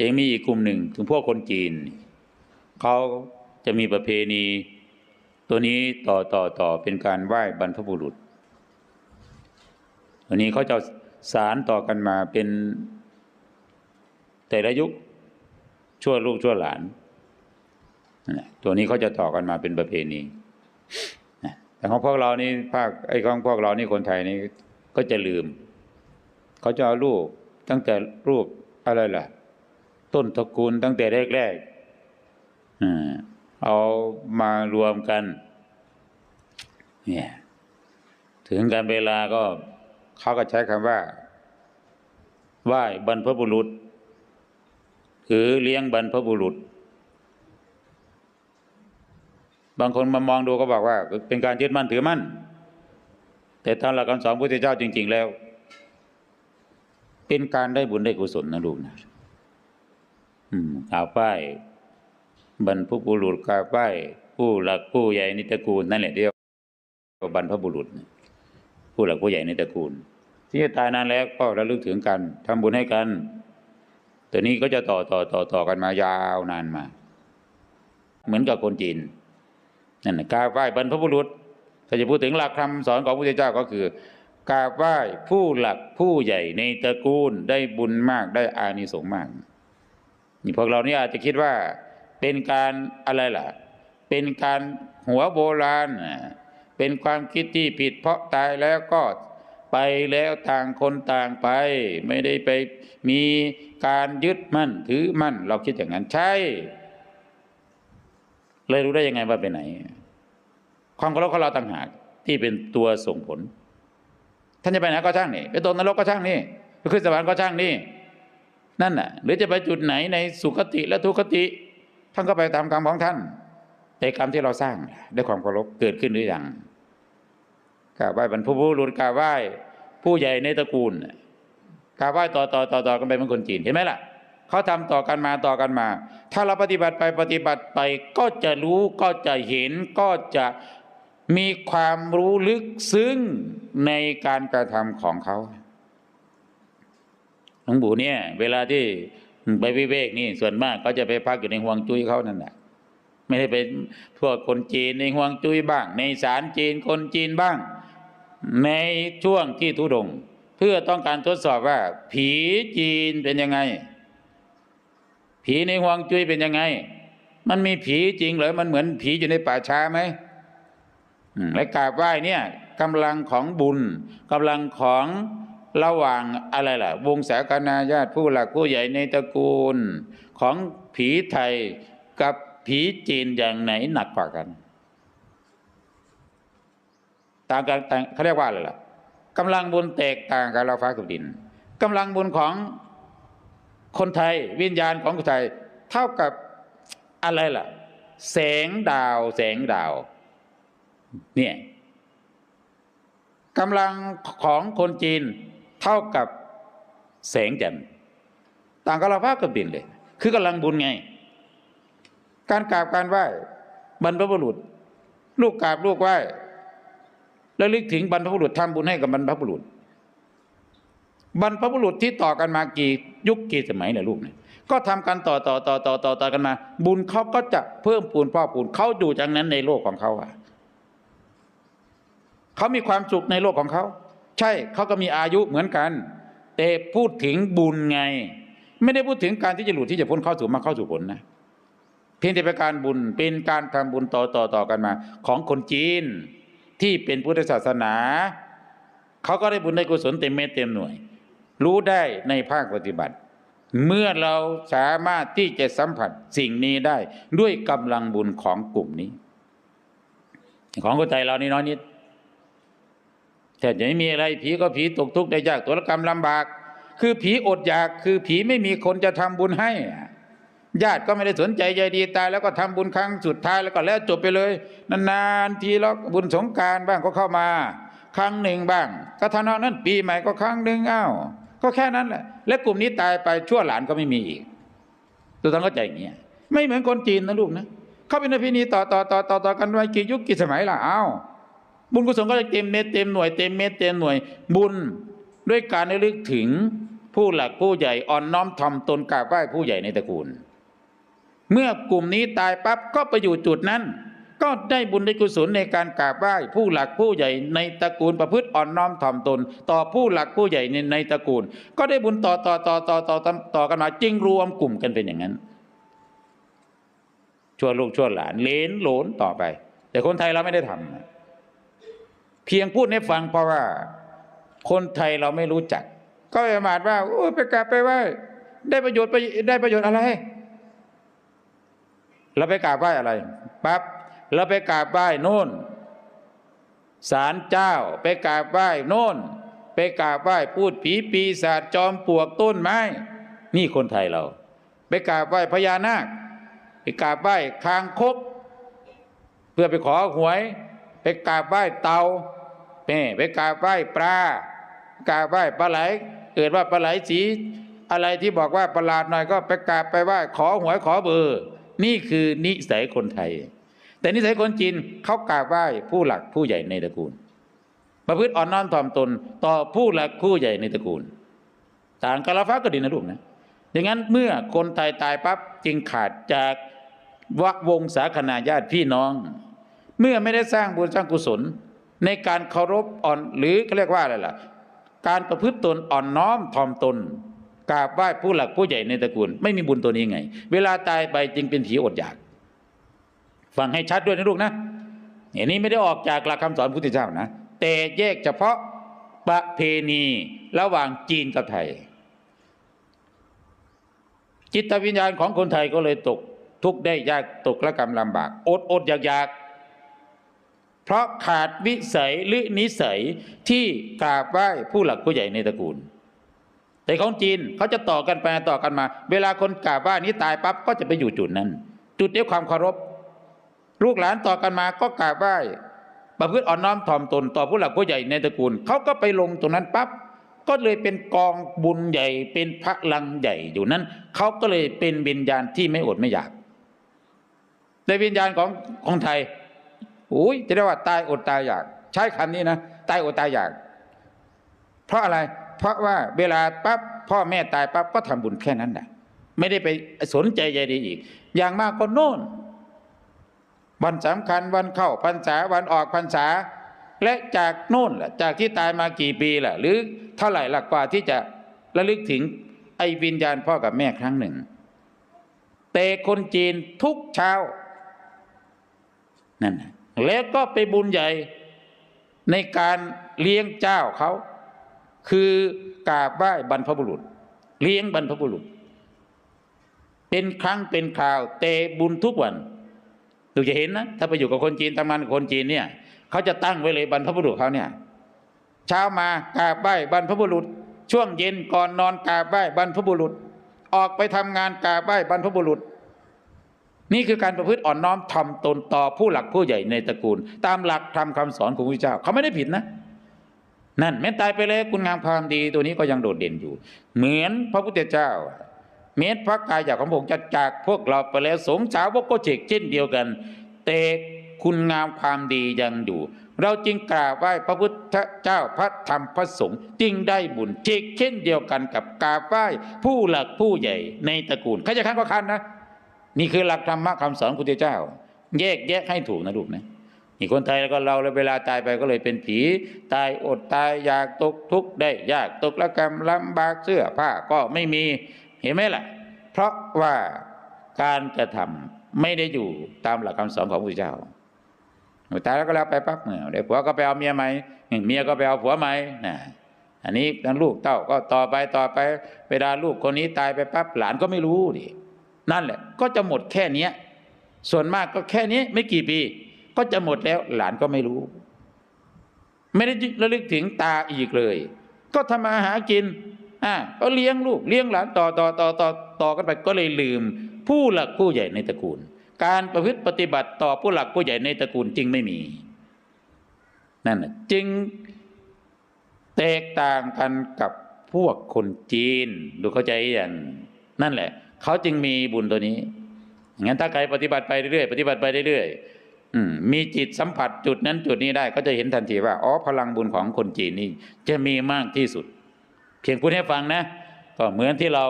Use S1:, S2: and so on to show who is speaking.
S1: ยังมีอีกกลุ่มหนึ่งถึงพวกคนจีน เขาจะมีประเพณี ตัวนี้ต่อต่อต่อเป็นการไหว้บรรพบุรุษตัวนี้เขาจะสารต่อกันมาเป็นแต่ละยุคชั่วลูกชั่วหลานตัวนี้เขาจะต่อกันมาเป็นประเพณีแต่ของพวกเรานี่ภาคไอ้ของพวกเรานี่คนไทยนี่ก็จะลืม เขาจะเอารูปตั้งแต่รูปอะไรล่ะ ต้นตระกูลตั้งแต่แรกๆเอามารวมกันเนี่ยถึงการเวลาก็เขาก็ใช้คำว่าไหว้บรรพบุรุษหรือเลี้ยงบรรพบุรุษ บางคนมามองดูก็บอกว่า เป็นการยึดมั่นถือมั่น แต่ตาหลักคำสอนพระพุทธเจ้าจริง ๆ แล้ว เป็นการได้บุญได้กุศลนะลูกนะ อืมกราบไหว้บรรพบุรุษกราบไหว้ผู้หลักผู้ใหญ่ในตระกูลนั่นแหละเดียวบรรพบุรุษ ผู้หลักผู้ใหญ่ในตระกูล ที่จะตายนานแล้วก็ระลึกถึงกันทำบุญให้กันตัวนี้ก็จะต่อต่อต่อต่อกันมายาวนานมา เหมือนกับคนจีนนั่นนะกาบไหว้บรรพบุรุษถ้าจะพูดถึงหลักคำสอนของพระพุทธเจ้าก็คือกราบไหว้ผู้หลักผู้ใหญ่ในตระกูลได้บุญมากได้อานิสงส์มาก พวกเรานี่อาจจะคิดว่าเป็นการอะไรล่ะ เป็นการหัวโบราณ เป็นความคิดที่ผิดเพราะตายแล้วก็ไปแล้วต่างคนต่างไป ไม่ได้ไปมีการยึดมั่นถือมั่น เราคิดอย่างนั้นใช่เลยรู้ได้ยังไงว่าไปไหน ความเคารพของเราต่างหากที่เป็นตัวส่งผล ท่านจะไปไหนก็ช่างนี่ไปตกนรกก็ช่างนี่ไปขึ้นสวรรค์ก็ช่างนี่ นั่นน่ะหรือจะไปจุดไหนในสุคติและทุคติ ท่านก็ไปตามกรรมของท่าน แต่กรรมที่เราสร้างด้วยความเคารพเกิดขึ้นหรือยังกราบไหว้บรรพบุรุษกราบไหว้ผู้ใหญ่ในตระกูลกราบไหว้ต่อต่อต่อต่อกันไปเหมือนคนจีนเห็นไหมล่ะเขาทำต่อกันมาต่อกันมา ถ้าเราปฏิบัติไปปฏิบัติไปก็จะรู้ก็จะเห็นก็จะมีความรู้ลึกซึ้งในการกระทำของเขา ลวงปู่เนี่ย เวลาที่ไปวิเวกนี่ส่วนมากก็จะไปพักอยู่ในห่วงจุ้ยเขานั่นแหละไม่ได้เป็นพวกคนจีนในห่วงจุ้ยบ้าง ในศาลจีนคนจีนบ้าง ในช่วงที่ทุดง เพื่อต้องการทดสอบว่า ผีจีนเป็นยังไง ผีในห่วงจุ้ยเป็นยังไง มันมีผีจริงหรือมันเหมือนผีอยู่ในป่าช้าไหมอืมและกราบไหว้เนี่ยกำลังของบุญกำลังของ ระหว่างอะไรล่ะ วงศาคณาญาติผู้หลักผู้ใหญ่ในตระกูล ของผีไทยกับผีจีนอย่างไหนหนักกว่ากันต่างกันเขาเรียกว่าอะไรล่ะกำลังบุญแตกต่างกันเราฟ้ากับดินกำลังบุญของคนไทยวิญญาณของคนไทย เท่ากับอะไรล่ะ แสงดาว แสงดาว เนี่ยกำลังของคนจีน เท่ากับแสงจันทร์ต่างกับเราฟ้ากับดินเลย คือกำลังบุญไง การกราบการไหว้บรรพบุรุษ ลูกกราบลูกไหว้แล้วลึกถึงบรรพบุรุษทำบุญให้กับบรรพบุรุษ บรรพบุรุษที่ต่อกันมากี่ยุคกี่สมัยเนี่ยลูกเนี่ยก็ทำกันต่อต่อต่อต่อต่อต่อกันมา บุญเขาก็จะเพิ่มพูนพ่อพูนเขาอยู่จากนั้นในโลกของเขาอะเขามีความสุขในโลกของเขา ใช่เขาก็มีอายุเหมือนกัน แต่พูดถึงบุญไง ไม่ได้พูดถึงการที่จะหลุดที่จะพ้นเข้าสู่มรรคเข้าสู่ผลนะเพียงแต่เป็นการบุญเป็นการทำบุญต่อต่อต่อกันมา ของคนจีนที่เป็นพุทธศาสนาเขาก็ได้บุญได้กุศลเต็มเม็ดเต็มหน่วย รู้ได้ในภาคปฏิบัติ เมื่อเราสามารถที่จะสัมผัสสิ่งนี้ได้ด้วยกำลังบุญของกลุ่มนี้ ของคนไทยเรานี่น้อยนิด แต่จะไม่มีอะไรผีก็ผีตกทุกข์ได้ยากตัวละกรรมลำบาก คือผีอดอยากคือผีไม่มีคนจะทำบุญให้ ญาติก็ไม่ได้สนใจใยดีตาย แล้วก็ทำบุญครั้งสุดท้ายแล้วก็แล้วจบไปเลย นานๆทีแล้วบุญสงการบ้างก็เข้ามา ครั้งหนึ่งบ้าง ก็ท่านั้นปีใหม่ก็ครั้งหนึ่งอ้าวก็แค่นั้นแหละ และกลุ่มนี้ตายไปชั่วหลานก็ไม่มีอีกตัวต้องเข้าใจอย่างเงี้ยไม่เหมือนคนจีนนะลูกนะเขาเป็นประเพณีต่อต่อต่อต่อต่อกันมากี่ยุคกี่สมัยล่ะอ้าว บุญกุศลก็จะเต็มเม็ดเต็มหน่วยเต็มเม็ดเต็มหน่วย บุญด้วยการระลึกถึงผู้หลักผู้ใหญ่อ่อนน้อมถ่อมตนกราบไหว้ผู้ใหญ่ในตระกูล เมื่อกลุ่มนี้ตายปั๊บก็ไปอยู่จุดนั้น ก็ได้บุญได้กุศลในการกราบไหว้ผู้หลักผู้ใหญ่ในตระกูลประพฤติอ่อนน้อมถ่อมตน ต่อผู้หลักผู้ใหญ่ในในตระกูล ก็ได้บุญต่อต่อต่อต่อต่อต่อกันมาจึงรวมกลุ่มกันเป็นอย่างนั้น ชั่วลูกชั่วหลานเลนหลนต่อไป แต่คนไทยเราไม่ได้ทำเพียงพูดให้ฟังเพราะว่า คนไทยเราไม่รู้จัก ก็ประมาทว่าโอ้ไปกราบไปไหว้ได้ประโยชน์ไปได้ประโยชน์อะไร เราไปกราบไหว้อะไรปั๊บเราไปกราบไหว้โน่นศาลเจ้า ไปกราบไหว้โน่น ไปกราบไหว้พูดผีปีศาจจอมปลวกต้นไม้นี่คนไทยเรา ไปกราบไหว้พญานาค ไปกราบไหว้คางคก เพื่อไปขอหวย ไปกราบไหว้เตา แม่ไปกราบไหว้ปลากราบไหว้ปลาไหล เกิดว่าปลาไหลสี อะไรที่บอกว่าประหลาดหน่อยก็ไปกราบไปไหว้ขอหวยขอเบอร์ นี่คือนิสัยคนไทย แต่นิสัยคนจีนเขากราบไหว้ผู้หลักผู้ใหญ่ในตระกูล ประพฤติอ่อนน้อมถ่อมตน ต่อผู้หลักผู้ใหญ่ในตระกูล ต่างกาลฟ้าก็ดีนะลูกนะดังนั้นเมื่อคนไทยตายปั๊บจึงขาดจากวะวงศาคณาญาติพี่น้อง เมื่อไม่ได้สร้างบุญสร้างกุศล ในการเคารพอ่อนหรือเขาเรียกว่าอะไรล่ะ การประพฤติตนอ่อนน้อมถ่อมตนกราบไหว้ผู้หลักผู้ใหญ่ในตระกูล ไม่มีบุญตัวนี้ไง เวลาตายไปจึงเป็นผีอดอยาก ฟังให้ชัดด้วยนะลูกนะอันนี้ไม่ได้ออกจากหลักคำสอนพุทธเจ้านะ แต่แยกเฉพาะประเพณีระหว่างจีนกับไทย จิตวิญญาณของคนไทยก็เลยตกทุกข์ได้ยากตกละกรรมลำบาก อดอดอยากอยาก เพราะขาดวิสัยหรือนิสัยที่กราบไหว้ผู้หลักผู้ใหญ่ในตระกูล แต่ของจีนเขาจะต่อกันไปต่อกันมา เวลาคนกราบไหว้นี้ตายปั๊บก็จะไปอยู่จุดนั้น จุดด้วยความเคารพ ลูกหลานต่อกันมาก็กราบไหว้ประพฤติอ่อนน้อมถ่อมตนต่อผู้หลักผู้ใหญ่ในตระกูลเขาก็ไปลงตรงนั้นปั๊บก็เลยเป็นกองบุญใหญ่เป็นพระลังใหญ่อยู่นั้นเขาก็เลยเป็นวิญญาณที่ไม่อดไม่อยากแต่วิญญาณของของไทย โอ้ยจะได้ว่าตายอดตายอยาก ใช้คำนี้นะตายอดตายอยาก เพราะอะไร เพราะว่าเวลาปั๊บพ่อแม่ตายปั๊บก็ทำบุญแค่นั้นแหละไม่ได้ไปสนใจใยดีอีก อย่างมากก็โน่น วันสำคัญวันเข้าพรรษาวันออกพรรษา และจากโน่นล่ะจากที่ตายมากี่ปีล่ะ หรือเท่าไหร่ละกว่าที่จะระลึกถึงไอ้วิญญาณพ่อกับแม่ครั้งหนึ่ง แต่คนจีนทุกเช้านั่นนะ แล้วก็ไปบุญใหญ่ในการเลี้ยงเจ้าเขา คือกราบไหว้บรรพบุรุษ เลี้ยงบรรพบุรุษ เป็นครั้งเป็นคราวแต่บุญทุกวันดูจะเห็นนะ ถ้าไปอยู่กับคนจีนทำงานกับคนจีนเนี่ยเขาจะตั้งไว้เลยบรรพบุรุษเขาเนี่ย เช้ามากราบไหว้บรรพบุรุษ ช่วงเย็นก่อนนอนกราบไหว้บรรพบุรุษ ออกไปทำงานกราบไหว้บรรพบุรุษ นี่คือการประพฤติอ่อนน้อมทำตนต่อผู้หลักผู้ใหญ่ในตระกูล ตามหลักธรรมคำสอนของพระเจ้า เขาไม่ได้ผิดนะ นั่นแม้ตายไปแล้วคุณงามความดีตัวนี้ก็ยังโดดเด่นอยู่ เหมือนพระพุทธเจ้าเมตพระกายจากของพระองค์จะจากพวกเราไปแล้วสงสาวกก็เจกเช่นเดียวกัน แต่คุณงามความดียังอยู่ เราจึงกราบไหว้พระพุทธเจ้าพระธรรมพระสงฆ์จึงได้บุญเจกเช่นเดียวกันกับกราบไหว้ผู้หลักผู้ใหญ่ในตระกูลใครจะคันก็คันนะ นี่คือหลักธรรมะคำสอนของพุทธเจ้า แยกแยะให้ถูกนะลูกนะนี่คนไทยแล้วก็เราเลยเวลาตายไปก็เลยเป็นผี ตายอดตายอยากตกทุกข์ได้ยากตกละกรรมลำบากเสื้อผ้าก็ไม่มีเห็นไหมล่ะ เพราะว่าการกระทำไม่ได้อยู่ตามหลักคำสอนของพระพุทธเจ้าตายแล้วก็แล้วไปปั๊บเนี่ยเดี๋ยวผัวก็ไปเอาเมียใหม่เมียก็ไปเอาผัวใหม่นะอันนี้ทั้งลูกเต้าก็ต่อไปต่อไป เวลาลูกคนนี้ตายไปปั๊บหลานก็ไม่รู้ดิ นั่นแหละก็จะหมดแค่นี้ส่วนมากก็แค่นี้ไม่กี่ปี ก็จะหมดแล้วหลานก็ไม่รู้ ไม่ได้ระลึกถึงตาอีกเลย ก็ทำมาหากินอ่าก็เลี้ยงลูกเลี้ยงหลานต่อต่อต่อต่อต่อกันไปก็เลยลืม ผู้หลักผู้ใหญ่ในตระกูล การประพฤติปฏิบัติต่อผู้หลักผู้ใหญ่ในตระกูลจึงไม่มีนั่นน่ะจึงแตกต่างกันกับพวกคนจีนดูเข้าใจอย่างนั่นแหละ เขาจึงมีบุญตัวนี้งั้นถ้าใครปฏิบัติไปเรื่อยๆปฏิบัติไปเรื่อยๆอืมมีจิตสัมผัสจุดนั้นจุดนี้ได้ ก็จะเห็นทันทีว่าอ๋อพลังบุญของคนจีนนี่จะมีมากที่สุด เพียงพูดให้ฟังนะ ก็เหมือนที่เรา